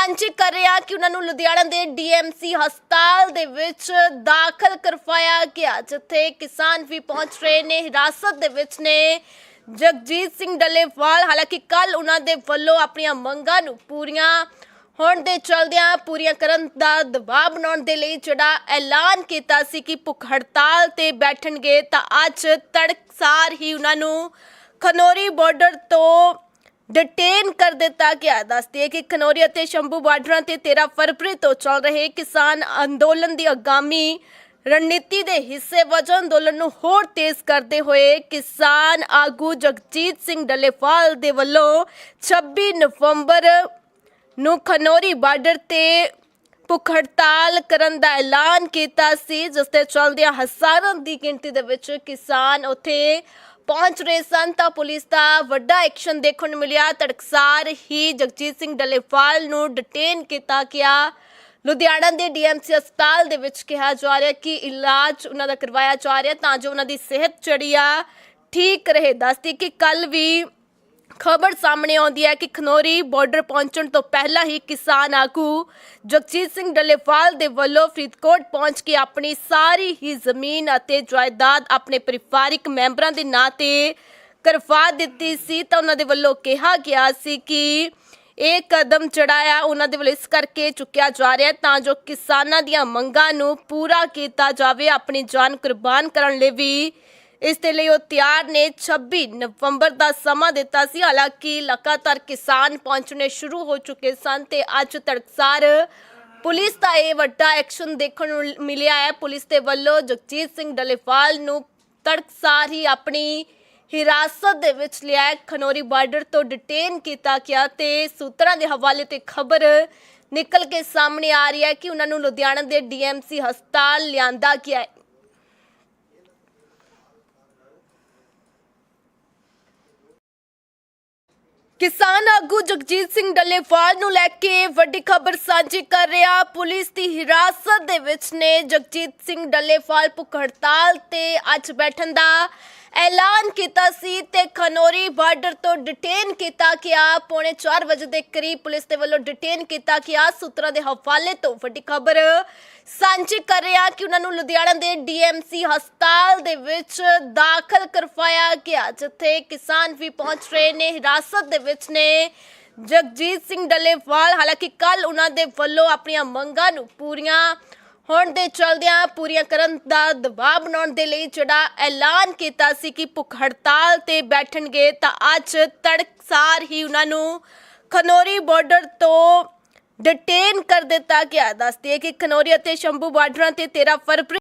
ਸਾਂਝੀ ਕਰ ਰਿਹਾ ਕਿ ਉਹਨਾਂ ਨੂੰ ਲੁਧਿਆਣਾ ਦੇ ਡੀਐਮਸੀ ਹਸਪਤਾਲ ਦੇ ਵਿੱਚ ਦਾਖਲ ਕਰਵਾਇਆ ਗਿਆ, ਜਿੱਥੇ ਕਿਸਾਨ ਵੀ ਪਹੁੰਚ ਰਹੇ ਨੇ। ਹਿਰਾਸਤ ਦੇ ਵਿੱਚ ਨੇ ਜਗਜੀਤ ਸਿੰਘ ਡੱਲੇਵਾਲ। ਹਾਲਾਂਕਿ ਕੱਲ ਉਹਨਾਂ ਦੇ ਵੱਲੋਂ ਆਪਣੀਆਂ ਮੰਗਾਂ ਨੂੰ ਪੂਰੀਆਂ ਹੋਣ ਦੇ ਚਲਦਿਆਂ ਪੂਰੀਆਂ ਕਰਨ ਦਾ ਦਬਾਅ ਬਣਾਉਣ ਦੇ ਲਈ ਜਿਹੜਾ ਐਲਾਨ ਕੀਤਾ ਸੀ ਕਿ ਭੁੱਖ ਹੜਤਾਲ ਤੇ ਬੈਠਣਗੇ, ਤਾਂ ਅੱਜ ਤੜਕਸਾਰ ਹੀ ਉਹਨਾਂ ਨੂੰ ਖਨੋਰੀ ਬਾਰਡਰ ਤੋਂ ਡਿਟੇਨ ਕਰ ਦਿੱਤਾ ਗਿਆ। ਦੱਸਦੀ ਹੈ ਕਿ ਖਨੌਰੀ ਅਤੇ ਸ਼ੰਭੂ ਬਾਰਡਰਾਂ ਤੇ 13 ਫਰਵਰੀ ਤੋਂ ਚੱਲ ਰਹੇ ਕਿਸਾਨ ਅੰਦੋਲਨ ਦੀ ਆਗਾਮੀ ਰਣਨੀਤੀ ਦੇ ਹਿੱਸੇ ਵਜੋਂ ਅੰਦੋਲਨ ਨੂੰ ਹੋਰ ਤੇਜ਼ ਕਰਦੇ ਹੋਏ ਕਿਸਾਨ ਆਗੂ ਜਗਜੀਤ ਸਿੰਘ ਡੱਲੇਵਾਲ ਦੇ ਵੱਲੋਂ 26 ਨਵੰਬਰ ਨੂੰ ਖਨੌਰੀ ਬਾਰਡਰ ਤੇ ਭੁੱਖ ਹੜਤਾਲ ਕਰਨ ਦਾ ਐਲਾਨ ਕੀਤਾ ਸੀ, ਜਿਸ ਤੇ ਚਲਦਿਆਂ ਹਜ਼ਾਰਾਂ ਦੀ ਗਿਣਤੀ ਦੇ ਵਿੱਚ ਕਿਸਾਨ ਉੱਥੇ ਪਹੁੰਚ ਰਹੇ ਸਨ। ਤਾਂ ਪੁਲਿਸ ਦਾ ਵੱਡਾ ਐਕਸ਼ਨ ਦੇਖਣ ਨੂੰ ਮਿਲਿਆ। ਤੜਕਸਾਰ ਹੀ ਜਗਜੀਤ ਸਿੰਘ ਡੱਲੇਵਾਲ ਨੂੰ ਡਿਟੇਨ ਕੀਤਾ ਗਿਆ। ਲੁਧਿਆਣਾ ਦੇ ਡੀਐਮਸੀ ਹਸਪਤਾਲ ਦੇ ਵਿੱਚ ਕਿਹਾ ਜਾ ਰਿਹਾ ਕਿ ਇਲਾਜ ਉਹਨਾਂ ਦਾ ਕਰਵਾਇਆ ਜਾ ਰਿਹਾ, ਤਾਂ ਜੋ ਉਹਨਾਂ ਦੀ ਸਿਹਤ ਜਿਹੜੀ ਆ ਠੀਕ ਰਹੇ। ਦੱਸਦੀ ਕਿ ਕੱਲ ਵੀ ਖਬਰ ਸਾਹਮਣੇ ਆਉਂਦੀ ਹੈ ਕਿ ਖਨੋਰੀ ਬਾਰਡਰ ਪਹੁੰਚਣ ਤੋਂ ਪਹਿਲਾਂ ਹੀ ਕਿਸਾਨ ਆਗੂ ਜਗਜੀਤ ਸਿੰਘ ਡੱਲੇਵਾਲ ਦੇ ਵੱਲੋਂ ਫਰੀਦਕੋਟ ਪਹੁੰਚ ਕੇ ਆਪਣੀ ਸਾਰੀ ਹੀ ਜ਼ਮੀਨ ਅਤੇ ਜਾਇਦਾਦ ਆਪਣੇ ਪਰਿਵਾਰਿਕ ਮੈਂਬਰਾਂ ਦੇ ਨਾਂ ਤੇ ਕਰਵਾ ਦਿੱਤੀ ਸੀ। ਤਾਂ ਉਹਨਾਂ ਦੇ ਵੱਲੋਂ ਕਿਹਾ ਗਿਆ ਸੀ ਕਿ ਇਹ ਕਦਮ ਚੜਾਇਆ ਉਹਨਾਂ ਦੇ ਵੱਲੋਂ ਇਸ ਕਰਕੇ ਚੁੱਕਿਆ ਜਾ ਰਿਹਾ ਤਾਂ ਜੋ ਕਿਸਾਨਾਂ ਦੀਆਂ ਮੰਗਾਂ ਨੂੰ ਪੂਰਾ ਕੀਤਾ ਜਾਵੇ, ਆਪਣੀ ਜਾਨ ਕੁਰਬਾਨ ਕਰਨ ਲਈ ਵੀ ਇਸ ਦੇ ਲਈ ਉਹ ਤਿਆਰ ਨੇ 26 ਨਵੰਬਰ ਦਾ ਸਮਾਂ ਦਿੱਤਾ ਸੀ। ਹਾਲਾਂਕਿ ਲਗਾਤਾਰ ਕਿਸਾਨ ਪਹੁੰਚਣੇ ਸ਼ੁਰੂ ਹੋ ਚੁੱਕੇ ਸਨ ਤੇ ਅੱਜ ਤੜਕਸਾਰ ਪੁਲਿਸ ਦਾ ਇਹ ਵੱਡਾ ਐਕਸ਼ਨ ਦੇਖਣ ਨੂੰ ਮਿਲਿਆ ਹੈ। ਪੁਲਿਸ ਦੇ ਵੱਲੋਂ ਜਗਜੀਤ ਸਿੰਘ ਡਲੇਵਾਲ ਨੂੰ ਤੜਕਸਾਰ ਹੀ ਆਪਣੀ ਹਿਰਾਸਤ ਦੇ ਵਿੱਚ ਲਿਆ ਹੈ। ਖਨੋਰੀ ਬਾਰਡਰ ਤੋਂ ਡਿਟੇਨ ਕੀਤਾ ਗਿਆ ਤੇ ਸੂਤਰਾਂ ਦੇ ਹਵਾਲੇ ਤੇ ਖਬਰ ਨਿਕਲ ਕੇ ਸਾਹਮਣੇ ਆ ਰਹੀ ਹੈ ਕਿ ਉਹਨਾਂ ਨੂੰ ਲੁਧਿਆਣਾ ਦੇ ਡੀਐਮਸੀ ਹਸਪਤਾਲ ਲਿਆਂਦਾ ਗਿਆ ਹੈ। ਕਿਸਾਨ ਆਗੂ ਜਗਜੀਤ ਸਿੰਘ ਡੱਲੇਵਾਲ ਨੂੰ ਲੈ ਕੇ ਵੱਡੀ ਖਬਰ ਸਾਂਝੀ ਕਰ ਰਿਹਾ। ਪੁਲਿਸ ਦੀ ਹਿਰਾਸਤ ਦੇ ਵਿੱਚ ਨੇ ਜਗਜੀਤ ਸਿੰਘ ਡੱਲੇਵਾਲ ਭੁੱਖ ਹੜਤਾਲ ਤੇ ਅੱਜ ਬੈਠਣ ਦਾ ਐਲਾਨ ਕੀਤਾ ਸੀ ਤੇ ਖਨੋਰੀ ਬਾਰਡਰ ਤੋਂ ਡਿਟੇਨ ਕੀਤਾ ਗਿਆ ਪੌਣੇ 4 ਵਜੇ ਦੇ ਕਰੀਬ ਪੁਲਿਸ ਦੇ ਵੱਲੋਂ ਡਿਟੇਨ ਕੀਤਾ ਗਿਆ ਸੂਤਰਾਂ ਦੇ ਹਵਾਲੇ ਤੋਂ ਵੱਡੀ ਖਬਰ ਸਾਂਝੀ ਕਰ ਰਿਹਾ ਕਿ ਉਹਨਾਂ ਨੂੰ ਲੁਧਿਆਣਾ ਦੇ ਡੀਐਮਸੀ ਹਸਪਤਾਲ ਦੇ ਵਿੱਚ ਦਾਖਲ ਕਰਵਾਇਆ ਗਿਆ, ਜਿੱਥੇ ਕਿਸਾਨ ਵੀ ਪਹੁੰਚ ਰਹੇ ਨੇ। ਹਿਰਾਸਤ ਦੇ ਵਿੱਚ ਨੇ ਜਗਜੀਤ ਸਿੰਘ ਡੱਲੇਵਾਲ। ਹਾਲਾਂਕਿ ਕੱਲ ਉਹਨਾਂ ਦੇ ਵੱਲੋਂ ਆਪਣੀਆਂ ਮੰਗਾਂ ਨੂੰ ਪੂਰੀਆਂ ਹੋਣ ਦੇ ਚਲਦਿਆਂ ਪੂਰੀਆਂ ਕਰਨ ਦਾ ਦਬਾਅ ਬਣਾਉਣ ਦੇ ਲਈ ਜਿਹੜਾ ਐਲਾਨ ਕੀਤਾ ਸੀ ਕਿ ਭੁੱਖ ਹੜਤਾਲ ਤੇ ਬੈਠਣਗੇ, ਤਾਂ ਅੱਜ ਤੜਕਸਾਰ ਹੀ ਉਹਨਾਂ ਨੂੰ ਖਨੋਰੀ ਬਾਰਡਰ ਤੋਂ ਡਿਟੇਨ ਕਰ ਦਿੱਤਾ ਗਿਆ। ਦੱਸਦੀ ਹੈ ਕਿ ਖਨੋਰੀ ਅਤੇ ਸ਼ੰਭੂ ਬਾਰਡਰਾਂ ਤੇ 13 ਫਰਵਰੀ